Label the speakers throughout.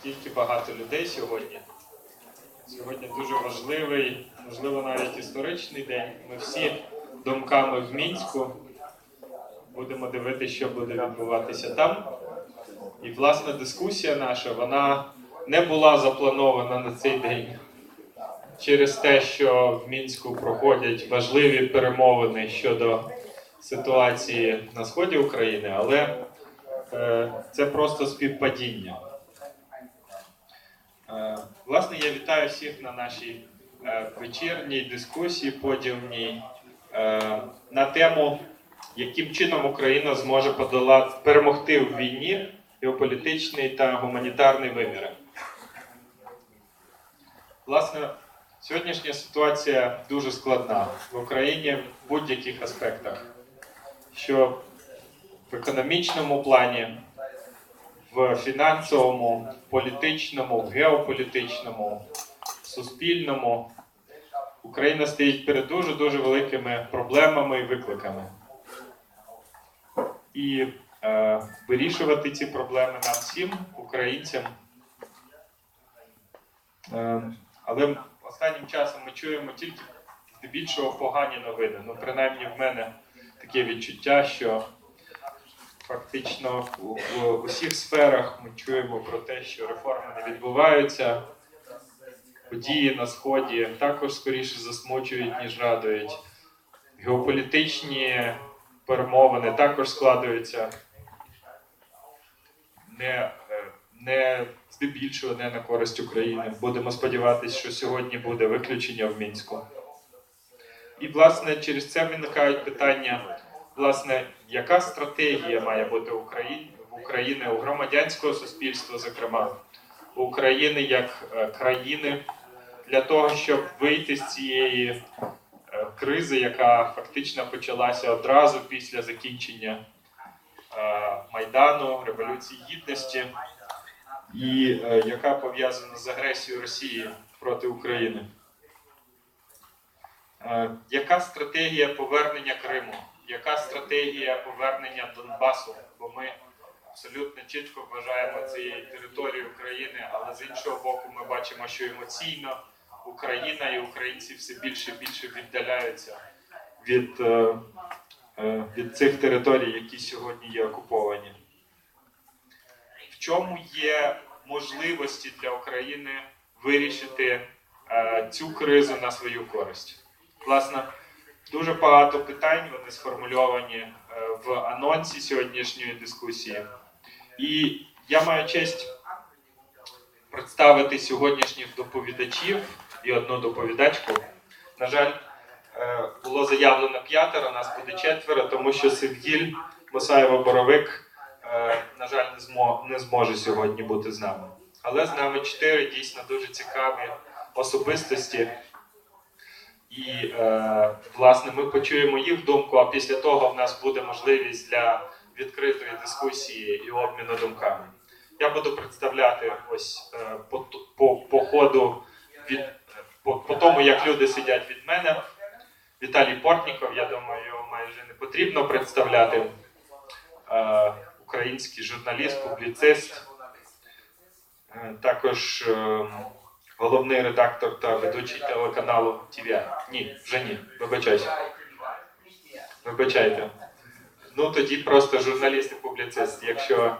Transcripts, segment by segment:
Speaker 1: стільки багато людей сьогодні. Сьогодні дуже важливий, можливо, навіть історичний день. Ми всі думками в Мінську будемо дивитися, що буде відбуватися там. І власне дискусія наша вона не була запланована на цей день через те, що в Мінську проходять важливі перемовини щодо ситуації на сході України, але е, це просто співпадіння. Е, Власне, я вітаю всіх на нашій е, вечірній дискусії подіумній е, на тему, яким чином Україна зможе подолати перемогти в війні геополітичний та гуманітарний виміри. Власне, сьогоднішня ситуація дуже складна в Україні в будь-яких аспектах, що в економічному плані, в фінансовому, політичному, геополітичному, суспільному. Україна стоїть перед дуже дуже великими проблемами і викликами. І е, вирішувати ці проблеми нам всім, українцям. Е, але останнім часом ми чуємо тільки здебільшого погані новини. Ну, принаймні в мене таке відчуття, що фактично в усіх сферах ми чуємо про те, що реформи не відбуваються. Події на сході також скоріше засмучують, ніж радують. Геополітичні перемовини також складуються не, е, не здебільшого не на користь України. Будемо сподіватися, що сьогодні буде виключення в мінську. І, власне, через це виникають питання, власне, яка стратегія має бути Україні, в України у громадянського суспільства, зокрема, України як е, країни, для того, щоб вийти з цієї е, кризи, яка фактично почалася одразу після закінчення е, Майдану, Революції Гідності, і яка пов'язана з агресією Росії проти України. Е, Яка стратегія повернення Криму? Яка стратегія повернення Донбасу? Бо ми абсолютно чітко вважаємо цією територією України, але з іншого боку, ми бачимо, що емоційно Україна і українці все більше і більше віддаляються від, е, е, від цих територій, які сьогодні є окуповані. В чому є можливості для України вирішити цю кризу на свою користь? Власне, дуже багато питань вони сформульовані е, в анонсі сьогоднішньої дискусії. І я маю честь представити сьогоднішніх доповідачів і одну доповідачку. На жаль, е, було заявлено п'ятеро, нас буде четверо, тому що Севгіль Мосаєва Боровик, е, на жаль, не зможе сьогодні бути з нами. Але з нами чотири дійсно дуже цікаві особистості. І, е, власне, ми почуємо їх думку, а після того в нас буде можливість для відкритої дискусії і обміну думками. Я буду представляти ось е, по, по, по ходу від по, по тому, як люди сидять від мене. Віталій Портніков, я думаю, його майже не потрібно представляти. Е, український журналіст, публіцист, е, також е, головний редактор та ведучий телеканалу ТВ. Ні, вже ні, вибачайся. Вибачайте. Ну тоді просто журналіст і публіцист. Якщо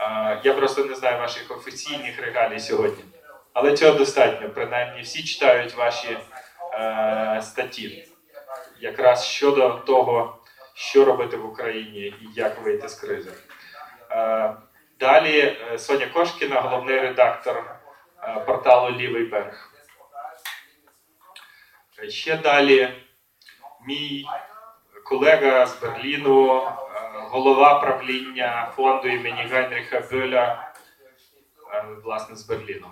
Speaker 1: е, я просто не знаю ваших офіційних регалій сьогодні. Але цього достатньо. Принаймні всі читають ваші е, статті, якраз щодо того, що робити в Україні і як вийти з кризи. Е, далі е, Соня Кошкіна, головний редактор порталу Лівий берег. Е, Ще далі мій колега з Берліну, е, голова правління фонду імені Гайнріха Бюля, е, власне, з Берліну,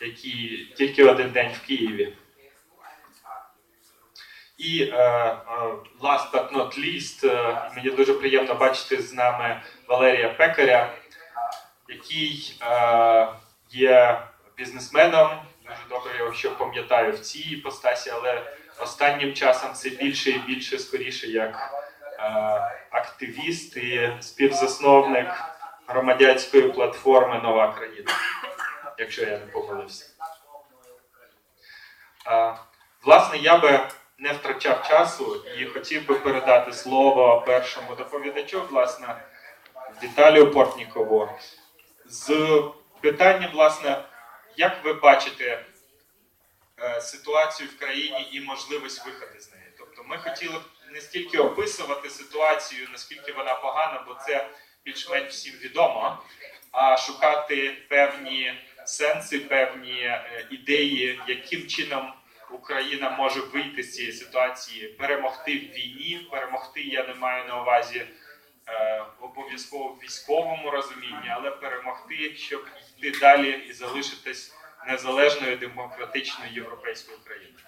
Speaker 1: який тільки один день в Києві. І е, е, last but not least, е, мені дуже приємно бачити з нами Валерія Пекаря, який е, є бізнесменом. Дуже добре його що пам'ятаю в цій іпостасі, але останнім часом це більше і більше скоріше як е, активіст і співзасновник громадянської платформи Нова країна, якщо я не помилився. Е, Власне, я би не втрачав часу і хотів би передати слово першому доповідачу, власне, Віталію Портнікову. З питанням, власне, як ви бачите е, ситуацію в країні і можливість виходу з неї? Тобто ми хотіли б не стільки описувати ситуацію, наскільки вона погана, бо це більш-менш всім відомо, а шукати певні сенси, певні е, ідеї, яким чином Україна може вийти з цієї ситуації, перемогти в війні. Перемогти я не маю на увазі е, обов'язково в військовому розумінні, але перемогти, щоб йти далі і залишитись незалежною демократичною європейською країною.